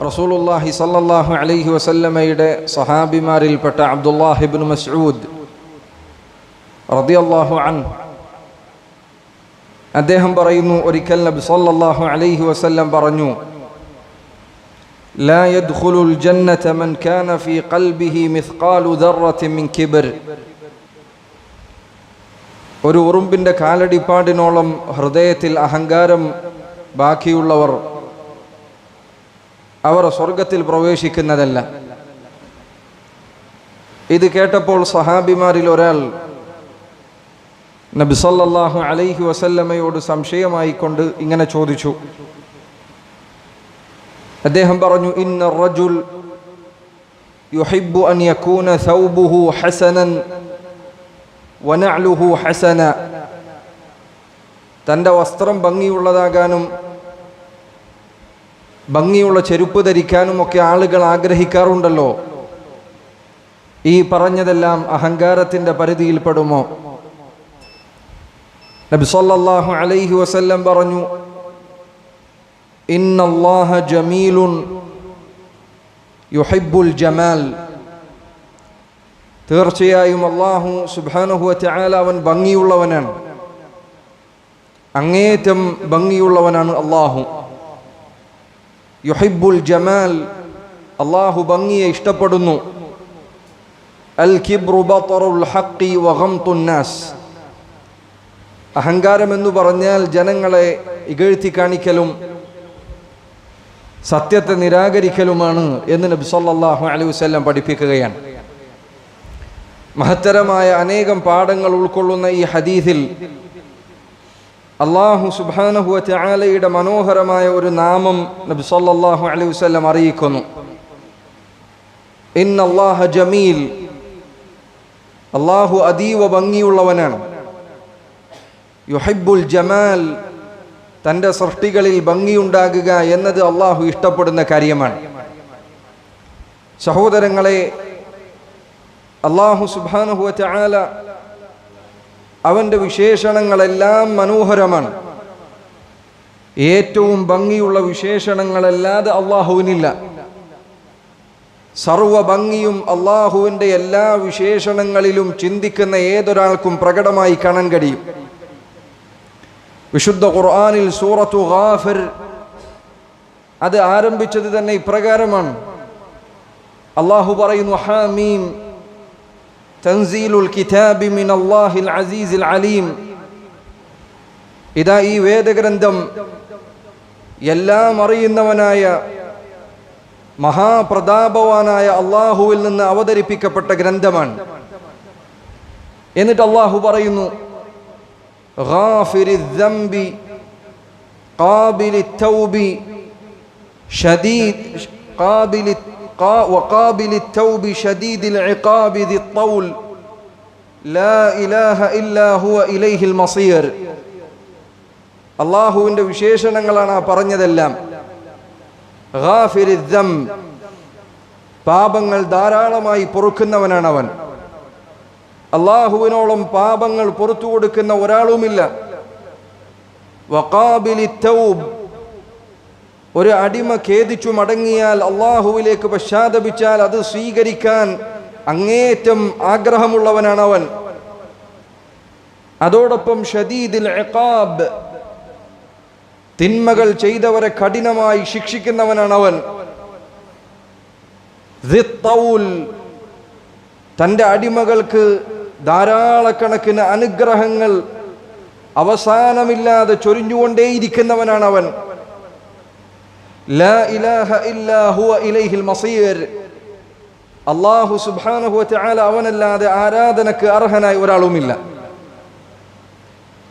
റസൂലുല്ലാഹി സല്ലല്ലാഹു അലൈഹി വസല്ലമയുടെ സഹാബിമാരിൽപ്പെട്ട അബ്ദുല്ലാഹിബിൻ മസ്ഊദ് റളിയല്ലാഹു അൻ അദ്ദേഹം പറയുന്നു ഒരിക്കൽ നബി സല്ലല്ലാഹു അലൈഹി വസല്ലം പറഞ്ഞു لا يدخل الجنة من كان في قلبه مثقال ذرة من كبر ഒരു ഉറുമ്പിൻ്റെ കാലടിപ്പാടിനോളം ഹൃദയത്തിൽ അഹങ്കാരം ബാക്കിയുള്ളവർ അവർ സ്വർഗത്തിൽ പ്രവേശിക്കുന്നതല്ല. ഇത് കേട്ടപ്പോൾ സഹാബിമാരിൽ ഒരാൾ നബിസല്ലാഹു അലൈഹി വസല്ലമയോട് സംശയമായിക്കൊണ്ട് ഇങ്ങനെ ചോദിച്ചു. അദ്ദേഹം പറഞ്ഞു ഇന്ന റജുൽ യുഹിബ്ബു അൻ യകൂന സൗബുഹു ഹസനൻ വനഅലുഹു ഹസന. തന്റെ വസ്ത്രം ഭംഗിയുള്ളതാകാനും ഭംഗിയുള്ള ചെരുപ്പ് ധരിക്കാനും ഒക്കെ ആളുകൾ ആഗ്രഹിക്കാറുണ്ടല്ലോ. ഈ പറഞ്ഞതെല്ലാം അഹങ്കാരത്തിന്റെ പരിധിയിൽപ്പെടുമോ? നബി അലൈഹി വസല്ലം പറഞ്ഞു ഇന്നല്ലാഹ ജമീലുൻ യുഹിബ്ബുൽ ജമാൽ. തീർച്ചയായും അള്ളാഹു സുബ്ഹാനഹു വതആല അവൻ ഭംഗിയുള്ളവനാണ്. അങ്ങേറ്റം ഭംഗിയുള്ളവനാണ് അള്ളാഹു യുഹിബ്ബുൽ ജമാൽ. അള്ളാഹു ഭംഗിയെ ഇഷ്ടപ്പെടുന്നു. അൽ ഖിബ്രുബറുൽ ഹക്കി വഹം തുന്നാസ് നാസ്. അഹങ്കാരം എന്ന് പറഞ്ഞാൽ ജനങ്ങളെ ഇകഴ്ത്തി കാണിക്കലും സത്യത്തെ നിരാകരിക്കലുമാണ് എന്ന് നബി സല്ലാഹു അലൈഹി വസ്ല്ലാം പഠിപ്പിക്കുകയാണ്. മഹത്തരമായ അനേകം പാഠങ്ങൾ ഉൾക്കൊള്ളുന്ന ഈ ഹദീസിൽ അള്ളാഹു സുബാനഹുവ മനോഹരമായ ഒരു നാമം നബി സല്ലല്ലാഹു അലൈഹി വസല്ലം അറിയിക്കുന്നു. ഇൻ അള്ളാഹ ജമീൽ. അള്ളാഹു അതീവ ഭംഗിയുള്ളവനാണ്. യുഹൈബുൽ ജമാൽ. തന്റെ സൃഷ്ടികളിൽ ഭംഗിയുണ്ടാകുക എന്നത് അള്ളാഹു ഇഷ്ടപ്പെടുന്ന കാര്യമാണ്. സഹോദരങ്ങളെ അള്ളാഹു സുബാനുഹുവ അവന്റെ വിശേഷണങ്ങളെല്ലാം മനോഹരമാണ്. ഏറ്റവും ഭംഗിയുള്ള വിശേഷണങ്ങളല്ലാതെ അള്ളാഹുവിനില്ല. സർവ ഭംഗിയും അള്ളാഹുവിന്റെ എല്ലാ വിശേഷണങ്ങളിലും ചിന്തിക്കുന്ന ഏതൊരാൾക്കും പ്രകടമായി കാണാൻ കഴിയും. വിശുദ്ധ ഖുർആാനിൽ സൂറത്തു ഗാഫിർ അത് ആരംഭിച്ചത് തന്നെ ഇപ്രകാരമാണ്. അള്ളാഹു പറയുന്നു ഹാമീം തൻസീലുൽ കിതാബി മിൻ അള്ളാഹിൽ അസീസിൽ അലീം. ഇതാ ഈ വേദഗ്രന്ഥം എല്ലാം അറിയുന്നവനായ മഹാപ്രതാപവാനായ അള്ളാഹുവിൽ നിന്ന് അവതരിപ്പിക്കപ്പെട്ട ഗ്രന്ഥമാണ്. എന്നിട്ട് അള്ളാഹു പറയുന്നു ഷദീദ് الذنب قابل التوب شديد قابل وقابل التوب شديد العقاب ذي الطول لا إله إلا هو إليه المصير അള്ളാഹുവിൻ്റെ വിശേഷണങ്ങളാണ് ആ പറഞ്ഞതെല്ലാം ഗാഫിരിദ്ദം പാപങ്ങൾ ധാരാളമായി പൊറുക്കുന്നവനാണ് അവൻ അള്ളാഹുവിനോളം പാപങ്ങൾ പുറത്തു കൊടുക്കുന്ന ഒരാളുമില്ല വഖാബിലി തൗബ് ഒരു അടിമ ഖേദിച്ചു മടങ്ങിയാൽ അള്ളാഹുവിലേക്ക് പശ്ചാത്തപിച്ചാൽ അത് സ്വീകരിക്കാൻ അങ്ങേറ്റം ആഗ്രഹമുള്ളവനാണ് അവൻ. അതോടൊപ്പം ഷദീദിൽ തിന്മകൾ ചെയ്തവരെ കഠിനമായി ശിക്ഷിക്കുന്നവനാണ് അവൻ. തന്റെ അടിമകൾക്ക് ധാരാളക്കണക്കിന് അനുഗ്രഹങ്ങൾ അവസാനമില്ലാതെ ചൊരിഞ്ഞുകൊണ്ടേയിരിക്കുന്നവനാണ് അവൻ. അള്ളാഹു സുബ്ഹാനഹു വതആല അവനല്ലാതെ ആരാധനക്ക് അർഹനായി ഒരാളുമില്ല.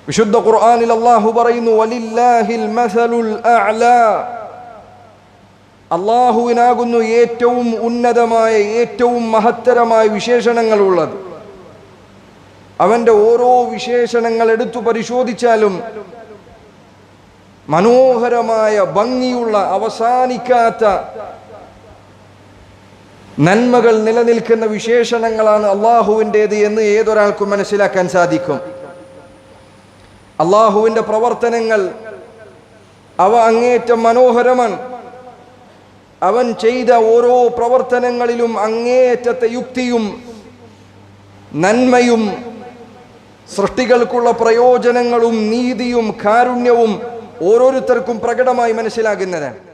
വിശുദ്ധ ഖുർആനിൽ അള്ളാഹു പറയുന്നു അള്ളാഹുവിനാകുന്നു ഏറ്റവും ഉന്നതമായ ഏറ്റവും മഹത്തരമായ വിശേഷണങ്ങളുള്ളത്. അവന്റെ ഓരോ വിശേഷണങ്ങൾ എടുത്തു പരിശോധിച്ചാലും മനോഹരമായ ഭംഗിയുള്ള അവസാനിക്കാത്ത നന്മകൾ നിലനിൽക്കുന്ന വിശേഷണങ്ങളാണ് അള്ളാഹുവിന്റേത് എന്ന് ഏതൊരാൾക്കും മനസ്സിലാക്കാൻ സാധിക്കും. അള്ളാഹുവിന്റെ പ്രവർത്തനങ്ങൾ അവ അങ്ങേറ്റം മനോഹരമാണ്. അവൻ ചെയ്ത ഓരോ പ്രവർത്തനങ്ങളിലും അങ്ങേയറ്റത്തെ യുക്തിയും നന്മയും സൃഷ്ടികൾക്കുള്ള പ്രയോജനങ്ങളും നീതിയും കാരുണ്യവും ഓരോരുത്തർക്കും പ്രകടമായി മനസ്സിലാകുന്നതാണ്